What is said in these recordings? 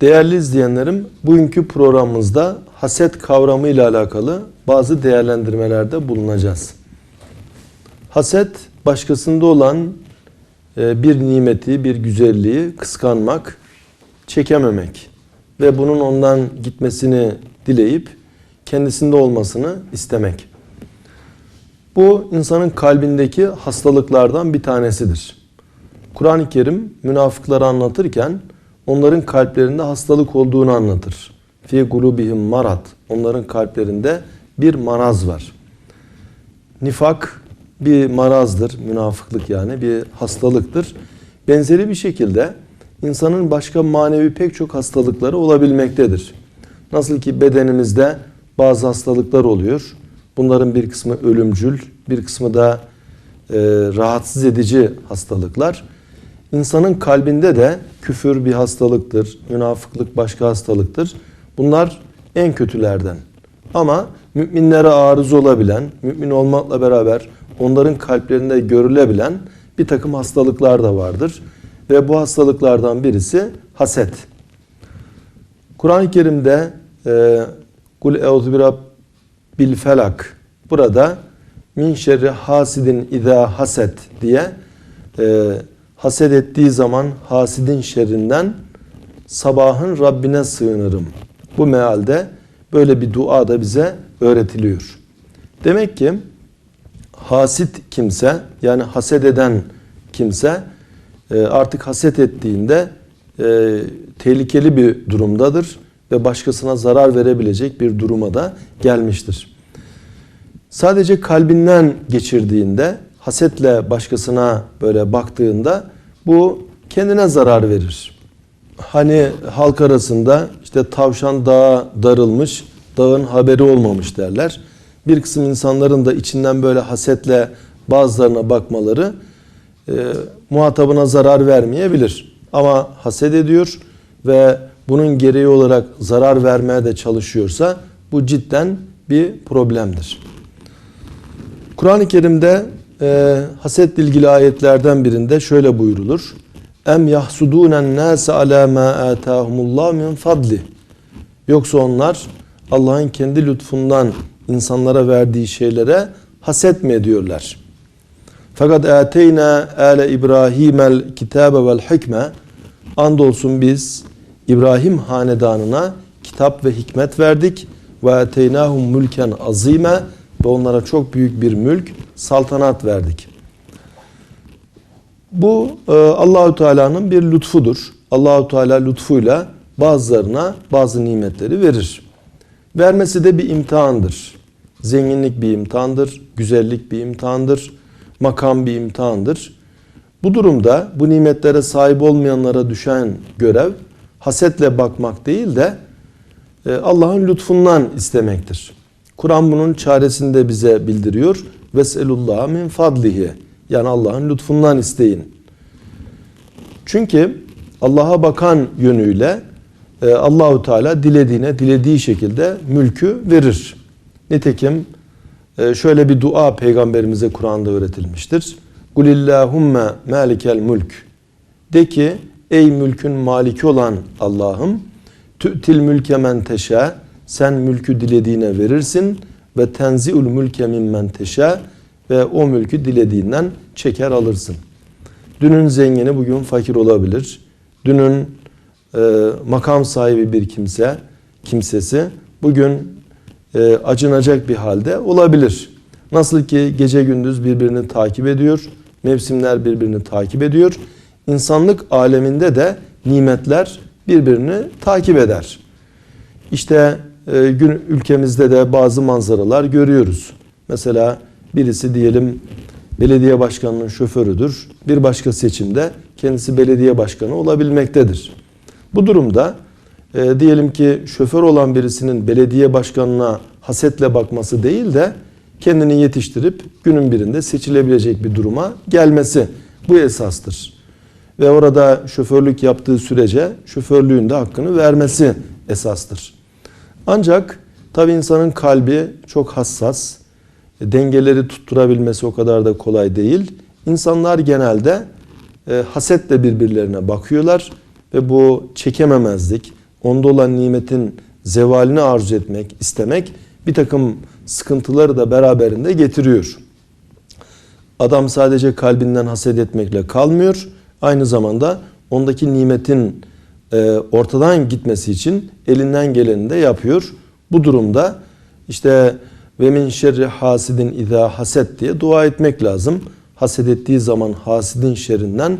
Değerli izleyenlerim, bugünkü programımızda haset kavramı ile alakalı bazı değerlendirmelerde bulunacağız. Haset, başkasında olan e, bir nimeti, bir güzelliği kıskanmak, çekememek ve bunun ondan gitmesini dileyip kendisinde olmasını istemek. Bu insanın kalbindeki hastalıklardan bir tanesidir. Kur'an-ı Kerim münafıkları anlatırken onların kalplerinde hastalık olduğunu anlatır. Fi gulubihim marat. Onların kalplerinde bir maraz var. Nifak bir marazdır, münafıklık yani bir hastalıktır. Benzeri bir şekilde insanın başka manevi pek çok hastalıkları olabilmektedir. Nasıl ki bedenimizde bazı hastalıklar oluyor. Bunların bir kısmı ölümcül, bir kısmı da e, rahatsız edici hastalıklar. İnsanın kalbinde de küfür bir hastalıktır, münafıklık başka hastalıktır. Bunlar en kötülerden. Ama müminlere arız olabilen, mümin olmakla beraber onların kalplerinde görülebilen bir takım hastalıklar da vardır. Ve bu hastalıklardan birisi haset. Kur'an-ı Kerim'de e, Kul euzü bil felak burada min şerri hasidin izâ haset diye e, haset ettiği zaman hasidin şerrinden sabahın Rabbine sığınırım. Bu mealde böyle bir dua da bize öğretiliyor. Demek ki hasit kimse yani haset eden kimse e, artık haset ettiğinde e, tehlikeli bir durumdadır ve başkasına zarar verebilecek bir duruma da gelmiştir. Sadece kalbinden geçirdiğinde hasetle başkasına böyle baktığında bu kendine zarar verir. Hani halk arasında işte tavşan dağa darılmış, dağın haberi olmamış derler. Bir kısım insanların da içinden böyle hasetle bazılarına bakmaları e, muhatabına zarar vermeyebilir. Ama haset ediyor ve bunun gereği olarak zarar vermeye de çalışıyorsa bu cidden bir problemdir. Kur'an-ı Kerim'de e, hasetle ilgili ayetlerden birinde şöyle buyurulur. Em yahsudunen nase ala ma atahumullah min fadli. Yoksa onlar Allah'ın kendi lütfundan insanlara verdiği şeylere haset mi ediyorlar? Fakat ateyna ale İbrahim'el kitabe vel hikme andolsun biz İbrahim hanedanına kitap ve hikmet verdik ve ateynahum mülken azime ve onlara çok büyük bir mülk, saltanat verdik. Bu e, Allahü Teala'nın bir lütfudur. Allahü Teala lütfuyla bazılarına bazı nimetleri verir. Vermesi de bir imtihandır. Zenginlik bir imtihandır, güzellik bir imtihandır, makam bir imtihandır. Bu durumda bu nimetlere sahip olmayanlara düşen görev hasetle bakmak değil de e, Allah'ın lütfundan istemektir. Kur'an bunun çaresini de bize bildiriyor. Veselullah min fadlihi. Yani Allah'ın lütfundan isteyin. Çünkü Allah'a bakan yönüyle e, Allahu Teala dilediğine dilediği şekilde mülkü verir. Nitekim e, şöyle bir dua peygamberimize Kur'an'da öğretilmiştir. Kulillahümme malikel mülk. De ki ey mülkün maliki olan Allah'ım tü'til mülke men teşâ sen mülkü dilediğine verirsin ve tenziul mülke mimmen teşâ ve o mülkü dilediğinden çeker alırsın. Dünün zengini bugün fakir olabilir. Dünün e, makam sahibi bir kimse, kimsesi bugün e, acınacak bir halde olabilir. Nasıl ki gece gündüz birbirini takip ediyor, mevsimler birbirini takip ediyor. İnsanlık aleminde de nimetler birbirini takip eder. İşte gün ülkemizde de bazı manzaralar görüyoruz. Mesela birisi diyelim belediye başkanının şoförüdür. Bir başka seçimde kendisi belediye başkanı olabilmektedir. Bu durumda e, diyelim ki şoför olan birisinin belediye başkanına hasetle bakması değil de kendini yetiştirip günün birinde seçilebilecek bir duruma gelmesi bu esastır. Ve orada şoförlük yaptığı sürece şoförlüğün de hakkını vermesi esastır. Ancak tabi insanın kalbi çok hassas. Dengeleri tutturabilmesi o kadar da kolay değil. İnsanlar genelde e, hasetle birbirlerine bakıyorlar ve bu çekememezlik, onda olan nimetin zevalini arzu etmek, istemek bir takım sıkıntıları da beraberinde getiriyor. Adam sadece kalbinden haset etmekle kalmıyor. Aynı zamanda ondaki nimetin e, ortadan gitmesi için elinden geleni de yapıyor. Bu durumda işte ve min şerri hasidin izâ haset diye dua etmek lazım. Haset ettiği zaman hasidin şerrinden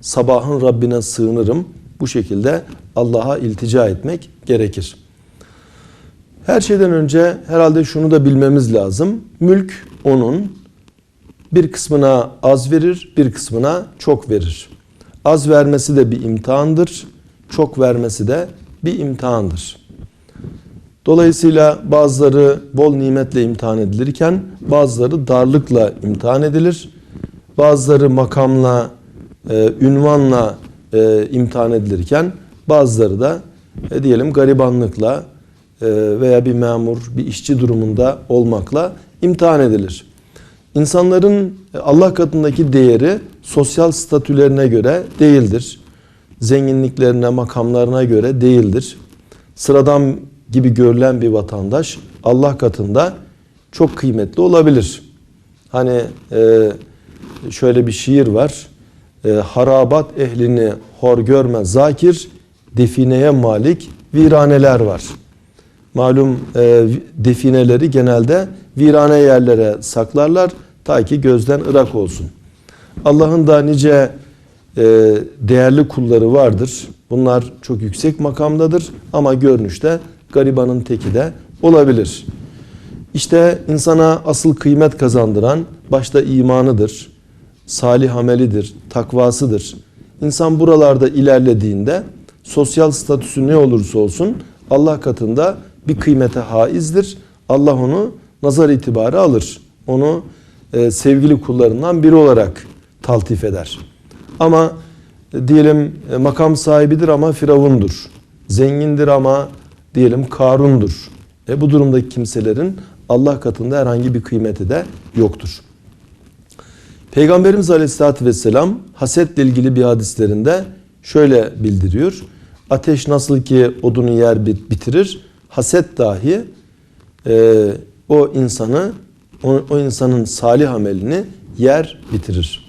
sabahın Rabbine sığınırım. Bu şekilde Allah'a iltica etmek gerekir. Her şeyden önce herhalde şunu da bilmemiz lazım. Mülk onun bir kısmına az verir, bir kısmına çok verir. Az vermesi de bir imtihandır, çok vermesi de bir imtihandır. Dolayısıyla bazıları bol nimetle imtihan edilirken bazıları darlıkla imtihan edilir. Bazıları makamla, e, ünvanla e, imtihan edilirken bazıları da e, diyelim garibanlıkla e, veya bir memur, bir işçi durumunda olmakla imtihan edilir. İnsanların Allah katındaki değeri sosyal statülerine göre değildir. Zenginliklerine, makamlarına göre değildir. Sıradan gibi görülen bir vatandaş Allah katında çok kıymetli olabilir. Hani e, şöyle bir şiir var. E, harabat ehlini hor görme zakir, defineye malik viraneler var. Malum e, defineleri genelde virane yerlere saklarlar ta ki gözden ırak olsun. Allah'ın da nice değerli kulları vardır. Bunlar çok yüksek makamdadır ama görünüşte garibanın teki de olabilir. İşte insana asıl kıymet kazandıran başta imanıdır, salih amelidir, takvasıdır. İnsan buralarda ilerlediğinde sosyal statüsü ne olursa olsun Allah katında bir kıymete haizdir. Allah onu nazar itibarı alır. Onu e, sevgili kullarından biri olarak taltif eder. Ama e, diyelim e, makam sahibidir ama firavundur. Zengindir ama diyelim Karun'dur. E bu durumdaki kimselerin Allah katında herhangi bir kıymeti de yoktur. Peygamberimiz Aleyhisselatü Vesselam hasetle ilgili bir hadislerinde şöyle bildiriyor. Ateş nasıl ki odunu yer bitirir, haset dahi e, o insanı, o, o insanın salih amelini yer bitirir.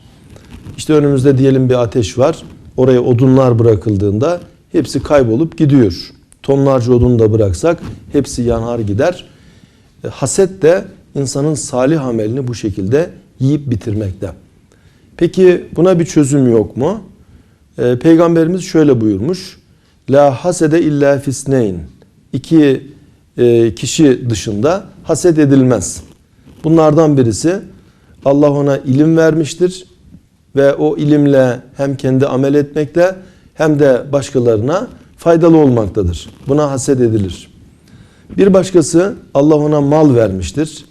İşte önümüzde diyelim bir ateş var. Oraya odunlar bırakıldığında hepsi kaybolup gidiyor. Tonlarca odun da bıraksak hepsi yanar gider. E, haset de insanın salih amelini bu şekilde yiyip bitirmekte. Peki buna bir çözüm yok mu? E, Peygamberimiz şöyle buyurmuş. La hasede illa fisneyn. İki e, kişi dışında haset edilmez. Bunlardan birisi Allah ona ilim vermiştir ve o ilimle hem kendi amel etmekte hem de başkalarına faydalı olmaktadır. Buna haset edilir. Bir başkası Allah ona mal vermiştir.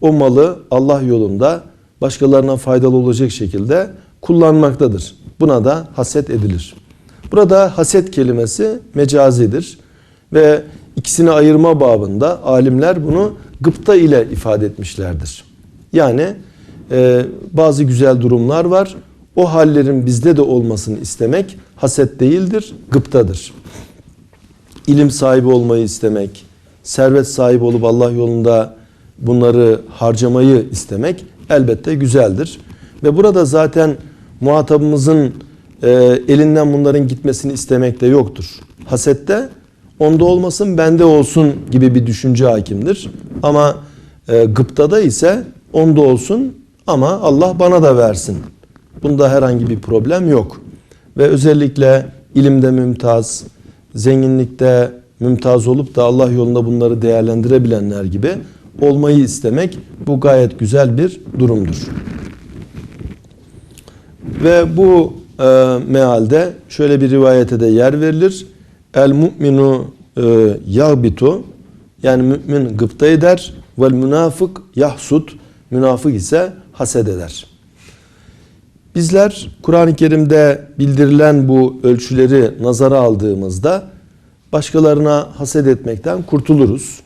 O malı Allah yolunda başkalarına faydalı olacak şekilde kullanmaktadır. Buna da haset edilir. Burada haset kelimesi mecazidir ve ikisini ayırma babında alimler bunu gıpta ile ifade etmişlerdir. Yani e, bazı güzel durumlar var. O hallerin bizde de olmasını istemek haset değildir, gıptadır. İlim sahibi olmayı istemek, servet sahibi olup Allah yolunda bunları harcamayı istemek elbette güzeldir. Ve burada zaten muhatabımızın e, elinden bunların gitmesini istemek de yoktur. Hasette onda olmasın bende olsun gibi bir düşünce hakimdir. Ama e, gıptada ise onda olsun ama Allah bana da versin. Bunda herhangi bir problem yok. Ve özellikle ilimde mümtaz, zenginlikte mümtaz olup da Allah yolunda bunları değerlendirebilenler gibi olmayı istemek bu gayet güzel bir durumdur. Ve bu e, mealde şöyle bir rivayete de yer verilir. El mu'minu e, yağbitu yani mümin gıpta eder vel münafık yahsut münafık ise haset eder. Bizler Kur'an-ı Kerim'de bildirilen bu ölçüleri nazara aldığımızda başkalarına haset etmekten kurtuluruz.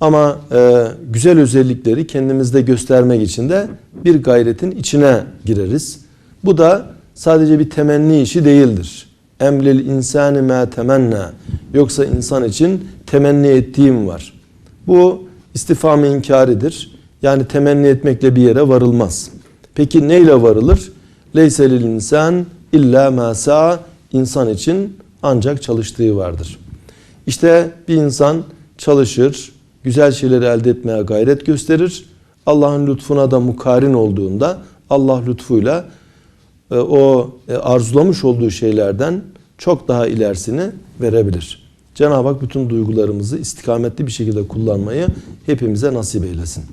Ama e, güzel özellikleri kendimizde göstermek için de bir gayretin içine gireriz. Bu da sadece bir temenni işi değildir. Emlil insani ma temenna. yoksa insan için temenni ettiğim var. Bu istifam inkaridir. Yani temenni etmekle bir yere varılmaz. Peki neyle varılır? Leyse lil insan illa ma. İnsan için ancak çalıştığı vardır. İşte bir insan çalışır, güzel şeyleri elde etmeye gayret gösterir. Allah'ın lütfuna da mukarin olduğunda Allah lütfuyla e, o e, arzulamış olduğu şeylerden çok daha ilerisini verebilir. Cenab-ı Hak bütün duygularımızı istikametli bir şekilde kullanmayı hepimize nasip eylesin.